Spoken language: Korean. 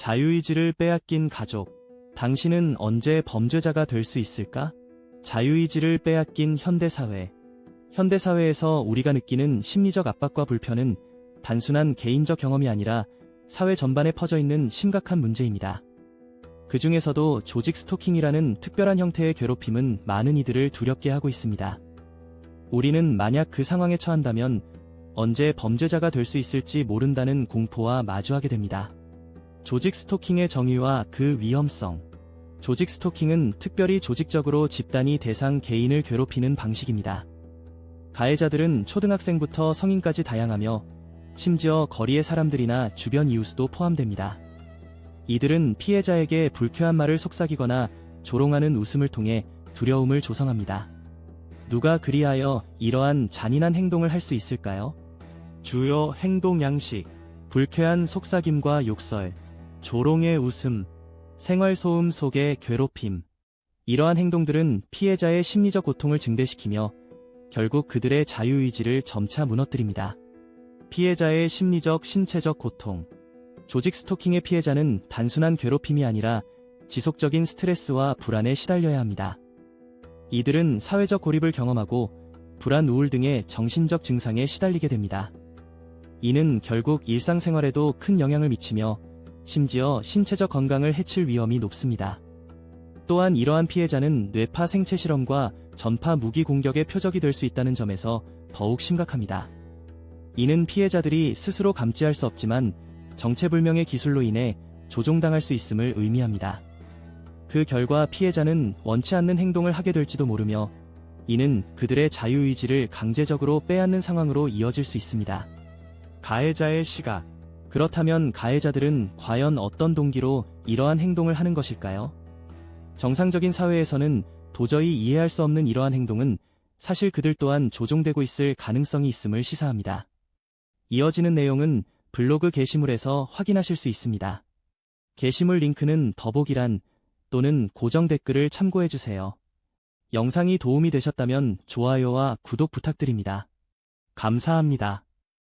자유의지를 빼앗긴 가족. 당신은 언제 범죄자가 될 수 있을까? 자유의지를 빼앗긴 현대사회. 현대사회에서 우리가 느끼는 심리적 압박과 불편은 단순한 개인적 경험이 아니라 사회 전반에 퍼져 있는 심각한 문제입니다. 그 중에서도 조직 스토킹이라는 특별한 형태의 괴롭힘은 많은 이들을 두렵게 하고 있습니다. 우리는 만약 그 상황에 처한다면 언제 범죄자가 될 수 있을지 모른다는 공포와 마주하게 됩니다. 조직 스토킹의 정의와 그 위험성. 조직 스토킹은 특별히 조직적으로 집단이 대상 개인을 괴롭히는 방식입니다. 가해자들은 초등학생부터 성인까지 다양하며 심지어 거리의 사람들이나 주변 이웃도 포함됩니다. 이들은 피해자에게 불쾌한 말을 속삭이거나 조롱하는 웃음을 통해 두려움을 조성합니다. 누가 그리하여 이러한 잔인한 행동을 할 수 있을까요? 주요 행동 양식, 불쾌한 속삭임과 욕설, 조롱의 웃음, 생활소음 속의 괴롭힘. 이러한 행동들은 피해자의 심리적 고통을 증대시키며 결국 그들의 자유의지를 점차 무너뜨립니다. 피해자의 심리적, 신체적 고통. 조직 스토킹의 피해자는 단순한 괴롭힘이 아니라 지속적인 스트레스와 불안에 시달려야 합니다. 이들은 사회적 고립을 경험하고 불안, 우울 등의 정신적 증상에 시달리게 됩니다. 이는 결국 일상생활에도 큰 영향을 미치며 심지어 신체적 건강을 해칠 위험이 높습니다. 또한 이러한 피해자는 뇌파 생체 실험과 전파 무기 공격의 표적이 될 수 있다는 점에서 더욱 심각합니다. 이는 피해자들이 스스로 감지할 수 없지만 정체불명의 기술로 인해 조종당할 수 있음을 의미합니다. 그 결과 피해자는 원치 않는 행동을 하게 될지도 모르며 이는 그들의 자유의지를 강제적으로 빼앗는 상황으로 이어질 수 있습니다. 가해자의 시각. 그렇다면 가해자들은 과연 어떤 동기로 이러한 행동을 하는 것일까요? 정상적인 사회에서는 도저히 이해할 수 없는 이러한 행동은 사실 그들 또한 조종되고 있을 가능성이 있음을 시사합니다. 이어지는 내용은 블로그 게시물에서 확인하실 수 있습니다. 게시물 링크는 더보기란 또는 고정 댓글을 참고해주세요. 영상이 도움이 되셨다면 좋아요와 구독 부탁드립니다. 감사합니다.